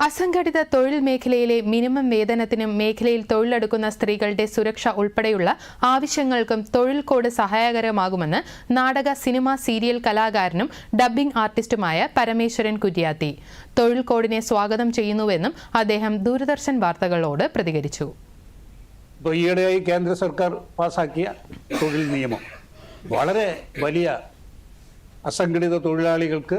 അസംഘടിത തൊഴിൽ മേഖലയിലെ മിനിമം വേതനത്തിനും മേഖലയിൽ തൊഴിലെടുക്കുന്ന സ്ത്രീകളുടെ സുരക്ഷ ഉൾപ്പെടെയുള്ള ആവശ്യങ്ങൾക്കും തൊഴിൽ കോഡ് സഹായകരമാകുമെന്ന് നാടക സിനിമ സീരിയൽ കലാകാരനും ഡബ്ബിംഗ് ആർട്ടിസ്റ്റുമായ പരമേശ്വരൻ കുര്യാത്തി. തൊഴിൽ കോഡിനെ സ്വാഗതം ചെയ്യുന്നുവെന്നും അദ്ദേഹം ദൂരദർശൻ വാർത്തകളോട് പ്രതികരിച്ചു. കേന്ദ്ര സർക്കാർ പാസാക്കിയ തൊഴിൽ നിയമം. വളരെ വലിയ അസംഘടിത തൊഴിലാളികൾക്ക്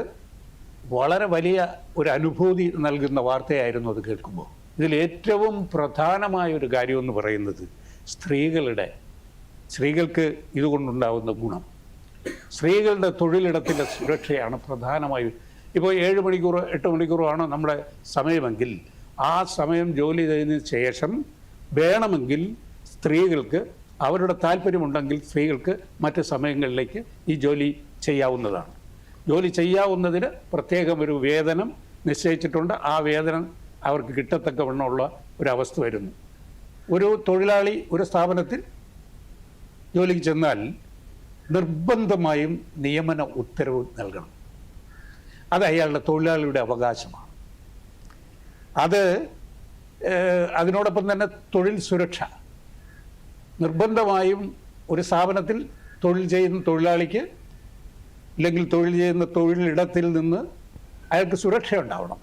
വളരെ വലിയ ഒരു അനുഭൂതി നൽകുന്ന വാർത്തയായിരുന്നു അത് കേൾക്കുമ്പോൾ ഇതിൽ ഏറ്റവും പ്രധാനമായ ഒരു കാര്യം എന്ന് പറയുന്നത് സ്ത്രീകളുടെ സ്ത്രീകൾക്ക് ഇതുകൊണ്ടുണ്ടാകുന്ന ഗുണം. സ്ത്രീകളുടെ തൊഴിലിടത്തിന്റെ സുരക്ഷയാണ് പ്രധാനമായും. ഇപ്പോൾ ഏഴ് മണിക്കൂറോ എട്ട് മണിക്കൂറോ ആണ് നമ്മുടെ സമയമെങ്കിൽ ആ സമയം ജോലി ചെയ്തതിന് ശേഷം വേണമെങ്കിൽ സ്ത്രീകൾക്ക് അവരുടെ താല്പര്യമുണ്ടെങ്കിൽ സ്ത്രീകൾക്ക് മറ്റ് സമയങ്ങളിലേക്ക് ഈ ജോലി ചെയ്യാവുന്നതാണ്. ജോലി ചെയ്യാവുന്നതിന് പ്രത്യേകം ഒരു വേതനം നിശ്ചയിച്ചിട്ടുണ്ട്. ആ വേതനം അവർക്ക് കിട്ടത്തക്കവണ്ണമുള്ള ഒരവസ്ഥ വരുന്നു. ഒരു തൊഴിലാളി ഒരു സ്ഥാപനത്തിൽ ജോലിക്ക് ചെന്നാൽ നിർബന്ധമായും നിയമന ഉത്തരവ് നൽകണം. അത് അയാളുടെ തൊഴിലാളിയുടെ അവകാശമാണ്. അത് അതിനോടൊപ്പം തന്നെ തൊഴിൽ സുരക്ഷ. നിർബന്ധമായും ഒരു സ്ഥാപനത്തിൽ തൊഴിൽ ചെയ്യുന്ന തൊഴിലാളിക്ക് ഇല്ലെങ്കിൽ തൊഴിൽ ചെയ്യുന്ന തൊഴിലിടത്തിൽ നിന്ന് അയാൾക്ക് സുരക്ഷ ഉണ്ടാവണം.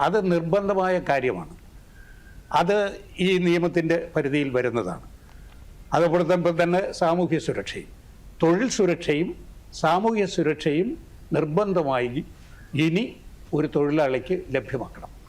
അത് നിർബന്ധമായ കാര്യമാണ്. അത് ഈ നിയമത്തിന്റെ പരിധിയിൽ വരുന്നതാണ്. അതോടൊപ്പം തന്നെ സാമൂഹ്യ സുരക്ഷയും. തൊഴിൽ സുരക്ഷയും സാമൂഹ്യ സുരക്ഷയും നിർബന്ധമായി ഇനി ഒരു തൊഴിലാളിക്ക് ലഭ്യമാക്കണം.